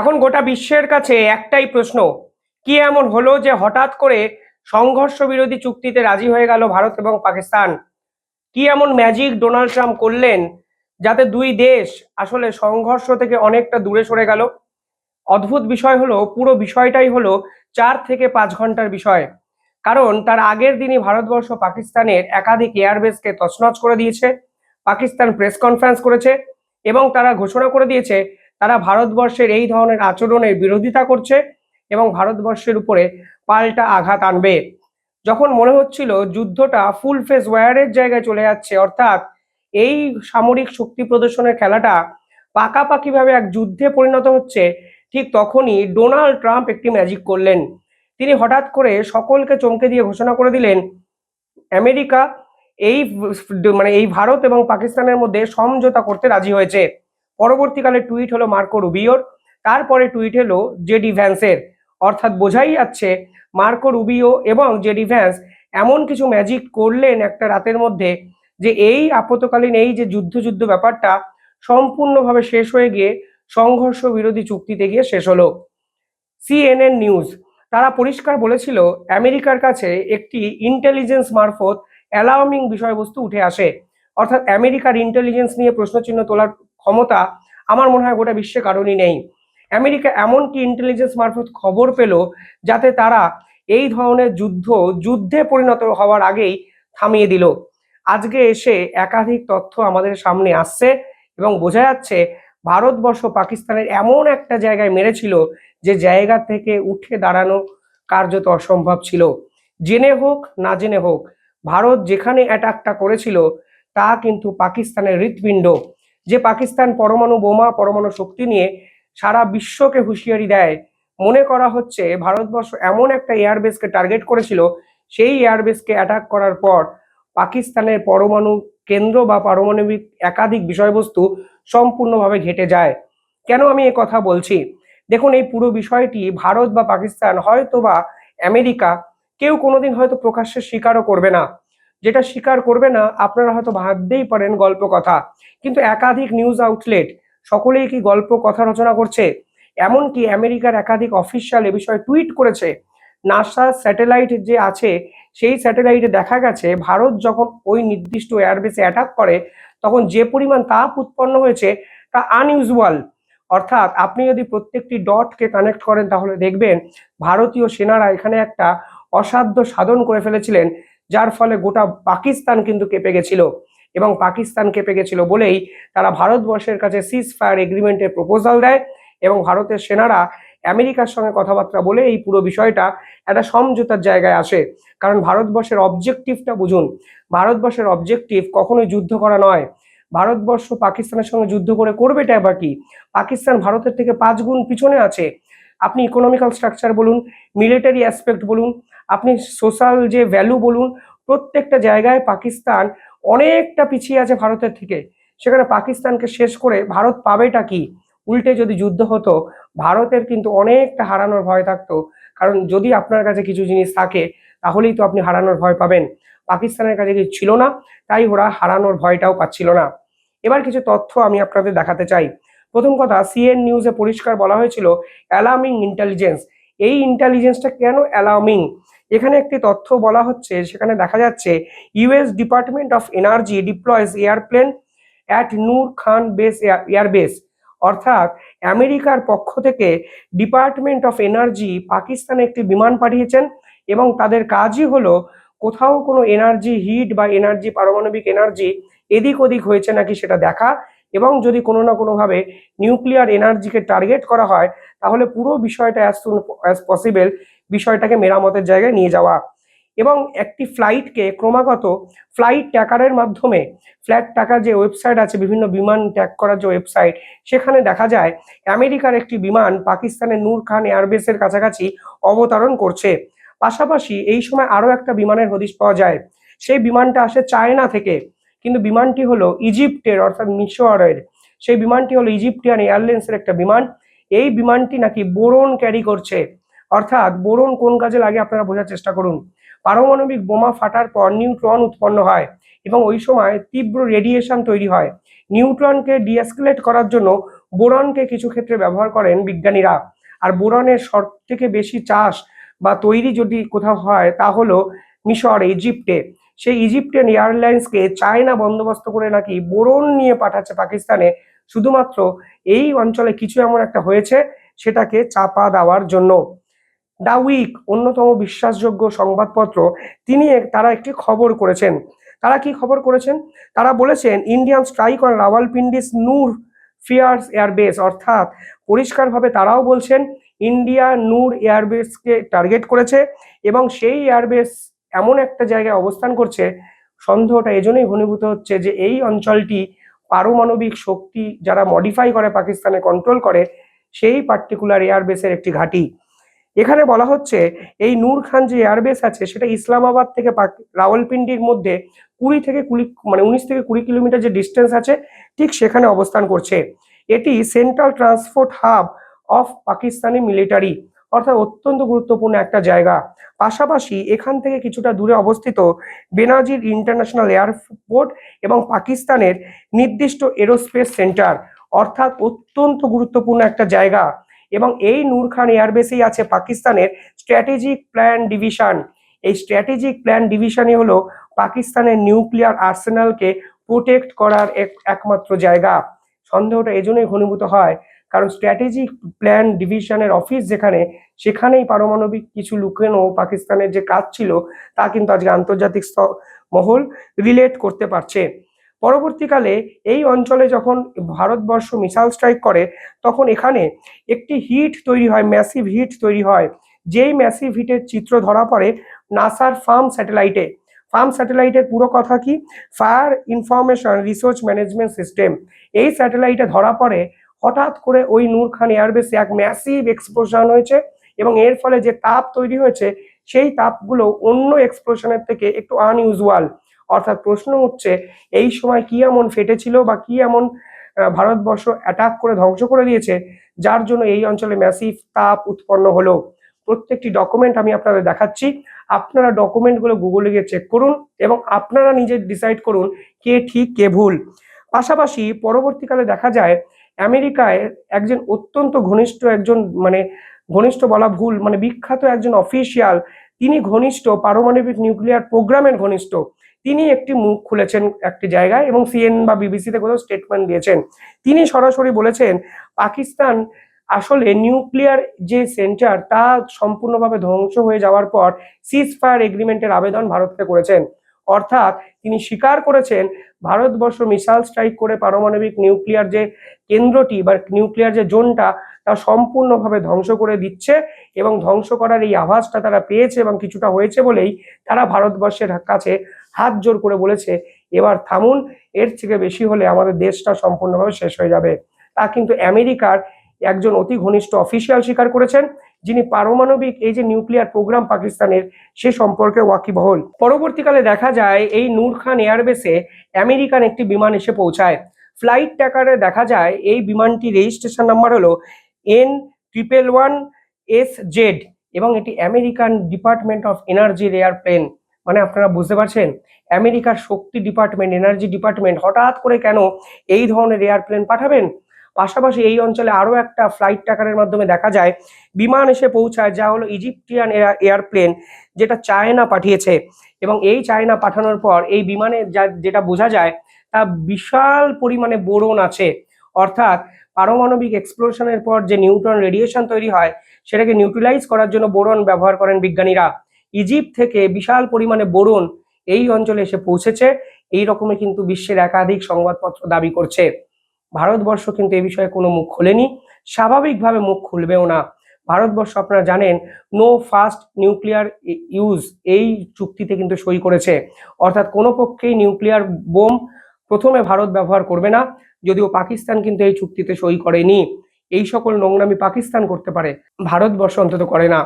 এখন গোটা বিশ্বের কাছে একটাই প্রশ্ন, কি এমন হলো যে হঠাৎ করে সংঘর্ষ বিরোধী চুক্তিতে রাজি হয়ে গেল ভারত এবং পাকিস্তান? কি এমন ম্যাজিক ডোনাল্ড ট্রাম্প করলেন যাতে দুই দেশ আসলে সংঘর্ষ থেকে অনেকটা দূরে সরে গেল? অদ্ভুত বিষয় হলো, পুরো বিষয়টাই হলো চার থেকে পাঁচ ঘণ্টার বিষয়। কারণ তার আগের দিনই ভারতবর্ষ পাকিস্তানের একাধিক এয়ারবেসকে তছনছ করে দিয়েছে, পাকিস্তান প্রেস কনফারেন্স করেছে এবং তারা ঘোষণা করে দিয়েছে তারা ভারতবর্ষের এই ধরনের আচরণের বিরোধিতা করছে এবং ভারতবর্ষের উপরে পাল্টা আঘাত আনবে। যখন মনে হচ্ছিল যুদ্ধটা ফুল ফেস ওয়ারের জায়গায় চলে যাচ্ছে, অর্থাৎ এই সামরিক শক্তি প্রদর্শনের খেলাটা পাকাপাকিভাবে এক যুদ্ধে পরিণত হচ্ছে, ঠিক তখনই ডোনাল্ড ট্রাম্প একটি ম্যাজিক করলেন। তিনি হঠাৎ করে সকলকে চমকে দিয়ে ঘোষণা করে দিলেন, আমেরিকা এই মানে এই ভারত এবং পাকিস্তানের মধ্যে সমঝোতা করতে রাজি হয়েছে। পরবর্তীকালে টুইট হলো মার্কো রুবিওর, তারপরে টুইট হলো জেডি ভ্যান্সের। অর্থাৎ বোঝাই যাচ্ছে মার্কো রুবিও এবং জেডি ভ্যান্স এমন কিছু ম্যাজিক করলেন একটা রাতের মধ্যে যে এই আপতকালীন এই যে যুদ্ধ যুদ্ধ ব্যাপারটা সম্পূর্ণভাবে শেষ হয়ে গিয়ে সংঘর্ষ বিরোধী চুক্তিতে গিয়ে শেষ হলো। সিএনএন নিউজ তারা পরিষ্কার বলেছিল আমেরিকার কাছে একটি ইন্টেলিজেন্স মারফত অ্যালার্মিং বিষয়বস্তু উঠে আসে। অর্থাৎ আমেরিকার ইন্টেলিজেন্স নিয়ে প্রশ্নচিহ্ন তোলার ক্ষমতা আমার মনে হয় গোটা বিশ্বে কারণই নেই। আমেরিকা এমন কি ইন্টেলিজেন্স মারফত খবর পেল যাতে তারা এই ধরনের যুদ্ধ যুদ্ধে পরিণত হওয়ার আগেই থামিয়ে দিল। আজকে এসে একাধিক তথ্য আমাদের সামনে আসছে এবং বোঝা যাচ্ছে ভারতবর্ষ পাকিস্তানের এমন একটা জায়গায় মেরেছিল যে জায়গা থেকে উঠে দাঁড়ানো কার্যত অসম্ভব ছিল। জেনে হোক, না জেনে হোক, ভারত যেখানে অ্যাটাকটা করেছিল তা কিন্তু পাকিস্তানের হৃৎপিণ্ড। যে পাকিস্তান পরমাণু বোমা, পরমাণু শক্তি নিয়ে সারা বিশ্বকে হুঁশিয়ারি দেয়, মনে করা হচ্ছে ভারতবর্ষ এমন একটা এয়ারবেসকে টার্গেট করেছিল, সেই এয়ারবেসকে অ্যাটাক করার পর পাকিস্তানের পরমাণু কেন্দ্র বা পারমাণবিক একাধিক বিষয়বস্তু সম্পূর্ণভাবে ঘেটে যায়। কেন আমি এ কথা বলছি? দেখুন, এই পুরো বিষয়টি ভারত বা পাকিস্তান হয়তো বা আমেরিকা কেউ কোনোদিন হয়তো প্রকাশ্যে স্বীকারও করবে না। যেটা স্বীকার করবে না, আপনারা হয়তো ভাবতেই পারেন গল্প কথা। কিন্তু একাধিক নিউজ আউটলেট সকলেই কি গল্প কথা রচনা করছে? এমনকি আমেরিকার একাধিক অফিসিয়াল এ বিষয়ে টুইট করেছে। নাসা স্যাটেলাইট যে আছে, সেই স্যাটেলাইটে দেখা গেছে, ভারত যখন ওই নির্দিষ্ট এয়ারবেসে অ্যাটাক করে, তখন যে পরিমাণ তাপ উৎপন্ন হয়েছে, তা আনইউজুয়াল অর্থাৎ আপনি যদি প্রত্যেকটি ডটকে কানেক্ট করেন, তাহলে দেখবেন ভারতীয় সেনারা এখানে একটা অসাধ্য সাধন করে ফেলেছিলেন। যার ফলে গোটা পাকিস্তান কিন্তু কেঁপে গেছিল এবং পাকিস্তান কেঁপে গেছিল বলেই তারা ভারতবর্ষের কাছে সিজ ফায়ার এগ্রিমেন্টের প্রপোজাল দেয় এবং ভারতের সেনারা আমেরিকার সঙ্গে কথাবার্তা বলে এই পুরো বিষয়টা একটা সমঝোতার জায়গায় আসে। কারণ ভারতবর্ষের অবজেক্টিভটা বুঝুন, ভারতবর্ষের অবজেক্টিভ কখনোই যুদ্ধ করা নয়। ভারতবর্ষ পাকিস্তানের সঙ্গে যুদ্ধ করে করবেটা এবার কি? পাকিস্তান ভারতের থেকে পাঁচ গুণ পিছনে আছে। আপনি ইকোনমিক্যাল স্ট্রাকচার বলুন মিলিটারি অ্যাসপেক্ট বলুন আপনি সোশ্যাল যে ভ্যালু বলুন, প্রত্যেকটা জায়গায় পাকিস্তান অনেকটা পিছিয়ে আছে ভারতের থেকে। সেখানে পাকিস্তানকে শেষ করে ভারত পাবেটা কি? উল্টে যদি যুদ্ধ হতো, ভারতের কিন্তু অনেকটা হারানোর ভয় থাকতো। কারণ যদি আপনার কাছে কিছু জিনিস থাকে, তাহলেই তো আপনি হারানোর ভয় পাবেন। পাকিস্তানের কাছে কিছু ছিল না, তাই ওরা হারানোর ভয়টাও পাচ্ছিল না। এবার কিছু তথ্য আমি আপনাদের দেখাতে চাই। প্রথম কথা সিএন নিউজে পরিষ্কার বলা হয়েছিল অ্যালার্মিং ইন্টেলিজেন্স এই ইন্টেলিজেন্সটা কেন অ্যালার্মিং এখানে একটি তথ্য বলা হচ্ছে, সেখানে দেখা যাচ্ছে US Department of Energy deploys airplane at Nur Khan base airbase অর্থাৎ, আমেরিকার পক্ষ থেকে ডিপার্টমেন্ট অফ এনার্জি পাকিস্তানে একটি বিমান পাঠিয়েছেন এবং তাদের কাজই হলো, কোথাও কোনো এনার্জি হিট বা এনার্জি পারমাণবিক এনার্জি এদিক ওদিক হয়েছে নাকি সেটা দেখা। এবং যদি কোনো না কোনোভাবে নিউক্লিয়ার এনার্জিকে টার্গেট করা হয়, তাহলে পুরো বিষয়টা অ্যাজ সুন অ্যাজ পসিবল বিষয়টাকে মেরামতের জায়গায় নিয়ে যাওয়া। এবং একটি ফ্লাইটকে ক্রমাগত ফ্লাইট ট্যাকারের মাধ্যমে ফ্ল্যাট টাকার যে ওয়েবসাইট আছে, বিভিন্ন বিমান ট্যাগ করার যে ওয়েবসাইট সেখানে দেখা যায় আমেরিকার একটি বিমান পাকিস্তানের নূর খান এয়ারবেসের কাছাকাছি অবতরণ করছে। পাশাপাশি এই সময় আরও একটা বিমানের হদিশ পাওয়া যায়। সেই বিমানটা আসে চায়না থেকে। কিন্তু বিমানটি হলো ইজিপ্টের, অর্থাৎ মিশরের। সেই বিমানটি হলো ইজিপ্টিয়ান এয়ারলাইন্সের একটা বিমান। এই বিমানটি নাকি বোরন ক্যারি করছে। অর্থাৎ বোরন কোন কাজে লাগে আপনারা বোঝার চেষ্টা করুন। পারমাণবিক বোমা ফাটার পর নিউট্রন উৎপন্ন হয় এবং ওই সময় তীব্র রেডিয়েশন তৈরি হয়। নিউট্রনকে ডিএসকেলেট করার জন্য বোরনকে কিছু ক্ষেত্রে ব্যবহার করেন বিজ্ঞানীরা। আর বোরনের সব থেকে বেশি চাষ বা তৈরি যদি কোথাও হয় তা হলো মিশর, ইজিপ্টে। সেই ইজিপ্টিয়ান এয়ারলাইন্সকে চায়না বন্দোবস্ত করে নাকি বোরন নিয়ে পাঠাচ্ছে পাকিস্তানে, শুধুমাত্র এই অঞ্চলে কিছু এমন একটা হয়েছে সেটাকে চাপা দেওয়ার জন্য। দা উইক, অন্যতম বিশ্বাসযোগ্য সংবাদপত্র, তিনি তারা একটি খবর করেছেন। তারা কি খবর করেছেন? তারা বলেছেন, Indian strike on Rawalpindi's Nur fierce airbase অর্থাৎ পরিষ্কারভাবে তারাও বলছেন, ইন্ডিয়া নূর এয়ারবেসকে টার্গেট করেছে এবং সেই এয়ারবেস এমন একটা জায়গায় অবস্থান করছে, সন্দেহটা এজন্যই ঘনীভূত হচ্ছে যে এই অঞ্চলটি পারমাণবিক শক্তি যারা মডিফাই করে পাকিস্তানে কন্ট্রোল করে, সেই পার্টিকুলার এয়ারবেসের একটি ঘাঁটি। এখানে বলা হচ্ছে এই নূর খান যে এয়ারবেস আছে, সেটা ইসলামাবাদ থেকে রাওয়ালপিন্ডির মধ্যে কুড়ি থেকে কুড়ি মানে উনিশ থেকে কুড়ি কিলোমিটার যে ডিস্টেন্স আছে, ঠিক সেখানে অবস্থান করছে। এটি central transport hub of Pakistani military অর্থাৎ অত্যন্ত গুরুত্বপূর্ণ একটা জায়গা। পাশাপাশি এখান থেকে কিছুটা দূরে অবস্থিত বেনাজির ইন্টারন্যাশনাল এয়ারপোর্ট এবং পাকিস্তানের নির্দিষ্ট এরোস্পেস সেন্টার, অর্থাৎ অত্যন্ত গুরুত্বপূর্ণ একটা জায়গা। এবং এই নূর খান এয়ারবেসেই আছে পাকিস্তানের স্ট্র্যাটেজিক প্ল্যান ডিভিশন। এই স্ট্র্যাটেজিক প্ল্যান ডিভিশনই হলো পাকিস্তানের নিউক্লিয়ার আর্সেনালকে প্রোটেক্ট করার এক একমাত্র জায়গা। সন্দেহটা এজন্যই ঘনীভূত হয় কারণ স্ট্র্যাটেজিক প্ল্যান ডিভিশনের অফিস যেখানে, সেখানেই পারমাণবিক কিছু লুকানো পাকিস্তানের যে কাজ ছিল, তা কিন্তু আজকে আন্তর্জাতিক মহল রিলেট করতে পারছে। পরবর্তীকালে এই অঞ্চলে যখন ভারতবর্ষ মিসাইল স্ট্রাইক করে, তখন এখানে একটি হিট তৈরি হয় ম্যাসিভ হিট তৈরি হয়, যেই ম্যাসিভ হিটের চিত্র ধরা পড়ে নাসার ফার্ম স্যাটেলাইটে। ফার্ম স্যাটেলাইটের পুরো কথা কি? Fire information resource management system. এই স্যাটেলাইটে ধরা পড়ে হঠাৎ করে ওই নূর খান এয়ারবেসে এক ম্যাসিভ এক্সপ্লোশন হয়েছে এবং এর ফলে যে তাপ তৈরি হয়েছে, সেই তাপগুলো অন্য এক্সপ্লোশনের থেকে একটু আনইউজুয়াল অর্থাৎ প্রশ্ন উঠছে, এই সময় কি এমন ফেটেছিল বা কি এমন ভারতবর্ষ অ্যাটাক করে ধ্বংস করে দিয়েছে, যার জন্য এই অঞ্চলে ম্যাসিভ তাপ উৎপন্ন হলো? প্রত্যেকটি ডকুমেন্ট আমি আপনাদের দেখাচ্ছি। আপনারা ডকুমেন্টগুলো গুগলে গিয়ে চেক করুন এবং আপনারা নিজে ডিসাইড করুন কে ঠিক, কে ভুল। পাশাপাশি পরবর্তীকালে দেখা যায় আমেরিকায় একজন অত্যন্ত ঘনিষ্ঠ একজন মানে ঘনিষ্ঠ বলা ভুল মানে বিখ্যাত একজন অফিসিয়াল তিনি ঘনিষ্ঠ পারমাণবিক নিউক্লিয়ার প্রোগ্রামের ঘনিষ্ঠ। তিনি একটি মুখ খুলেছেন একটি জায়গায় এবং সিএন বা বিবিসিতে কোথাও স্টেটমেন্ট দিয়েছেন। তিনি সরাসরি বলেছেন, পাকিস্তান আসলে নিউক্লিয়ার যে সেন্টার, তা সম্পূর্ণভাবে ধ্বংস হয়ে যাওয়ার পর সিজ ফায়ার এগ্রিমেন্টের আবেদন ভারতকে করেছেন। অর্থাৎ তিনি স্বীকার করেছেন ভারতবর্ষ মিসাইল স্ট্রাইক করে পারমাণবিক নিউক্লিয়ার যে কেন্দ্রটি বা নিউক্লিয়ার যে জোনটা, তা সম্পূর্ণভাবে ধ্বংস করে দিচ্ছে এবং ধ্বংস করার এই আভাসটা তারা পেয়েছে এবং কিছুটা হয়েছে বলেই তারা ভারতবর্ষের কাছে হাত জোর করে বলেছে, এবার থামুন, এর থেকে বেশি হলে আমাদের দেশটা সম্পূর্ণভাবে শেষ হয়ে যাবে। তা কিন্তু আমেরিকার একজন অতি ঘনিষ্ঠ অফিসিয়াল স্বীকার করেছেন। যিনি পারমাণবিক এই যে নিউক্লিয়ার প্রোগ্রাম পাকিস্তানের, সে সম্পর্কে ওয়াকিবহল। পরবর্তীকালে দেখা যায়, এই নূর খান এয়ারবেসে আমেরিকান একটি বিমান এসে পৌঁছায়। ফ্লাইট ট্যাকারে দেখা যায়, এই বিমানটি রেজিস্ট্রেশন নাম্বার হলো N triple one S Z এবং এটি আমেরিকান ডিপার্টমেন্ট অফ এনার্জির এয়ারপ্লেন মানে আপনারা বুঝতে পারছেন? আমেরিকার শক্তি ডিপার্টমেন্ট, এনার্জি ডিপার্টমেন্ট হঠাৎ করে কেন এই ধরনের এয়ারপ্লেন পাঠাবেন? পাশাপাশি এই অঞ্চলে আরও একটা ফ্লাইট ট্যাকারের মাধ্যমে দেখা যায়, বিমান এসে পৌঁছায়, যা হলো ইজিপ্টিয়ান এয়ারপ্লেন যেটা চায়না পাঠিয়েছে। এবং এই চায়না পাঠানোর পর এই বিমানে যা, যেটা বোঝা যায়, তা বিশাল পরিমাণে বোরন আছে। অর্থাৎ পারমাণবিক এক্সপ্লোশনের পর যে নিউট্রন রেডিয়েশন তৈরি হয়, সেটাকে নিউট্রিলাইজ করার জন্য বোরন ব্যবহার করেন বিজ্ঞানীরা। ইজিপ্ট থেকে বিশাল পরিমাণে বোরন এই অঞ্চলে এসে পৌঁছেছে। এই রকমের কিন্তু বিশ্বের একাধিক সংবাদপত্র দাবি করছে। ভারতবর্ষ কিন্তু এই বিষয়ে কোনো মুখ খোলেনি। স্বাভাবিকভাবে মুখ খুলবেও না। ভারতবর্ষ আপনারা জানেন নো ফাস্ট নিউক্লিয়ার ইউজ এই চুক্তিতে কিন্তু সই করেছে। অর্থাৎ কোনো পক্ষেই নিউক্লিয়ার বোম প্রথমে ভারত ব্যবহার করবে না, যদিও পাকিস্তান কিন্তু এই চুক্তিতে সই করেনি। এই সকল নোংরামি পাকিস্তান করতে পারে, ভারতবর্ষ অন্তত করে না।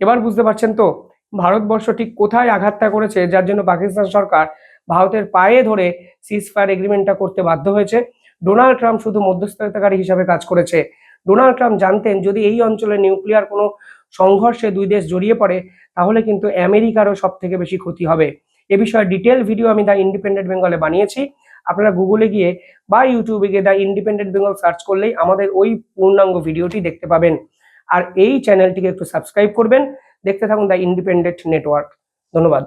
এবার বুঝতে পারছেন তো, ভারতবর্ষ ঠিক কোথায় আঘাতটা করেছে, যার জন্য পাকিস্তান সরকার ভারতের পায়ে ধরে সিজ ফায়ার এগ্রিমেন্টটা করতে বাধ্য হয়েছে। ডোনাল্ড ট্রাম্প শুধু মধ্যস্থতাকারী হিসাবে কাজ করেছে। ডোনাল্ড ট্রাম্প জানতেন, যদি এই অঞ্চলে নিউক্লিয়ার কোনো সংঘর্ষে দুই দেশ জড়িয়ে পড়ে, তাহলে কিন্তু আমেরিকারও সব থেকে বেশি ক্ষতি হবে। এ বিষয়ে ডিটেল ভিডিও আমি দ্য ইন্ডিপেন্ডেন্ট বেঙ্গলে বানিয়েছি। আপনারা গুগলে গিয়ে বা ইউটিউবে গিয়ে দ্য ইন্ডিপেন্ডেন্ট বেঙ্গল সার্চ করলেই আমাদের ওই পূর্ণাঙ্গ ভিডিওটি দেখতে পাবেন। আর এই চ্যানেলটিকে একটু সাবস্ক্রাইব করবেন। দেখতে থাকুন দ্য ইন্ডিপেন্ডেন্ট নেটওয়ার্ক। ধন্যবাদ।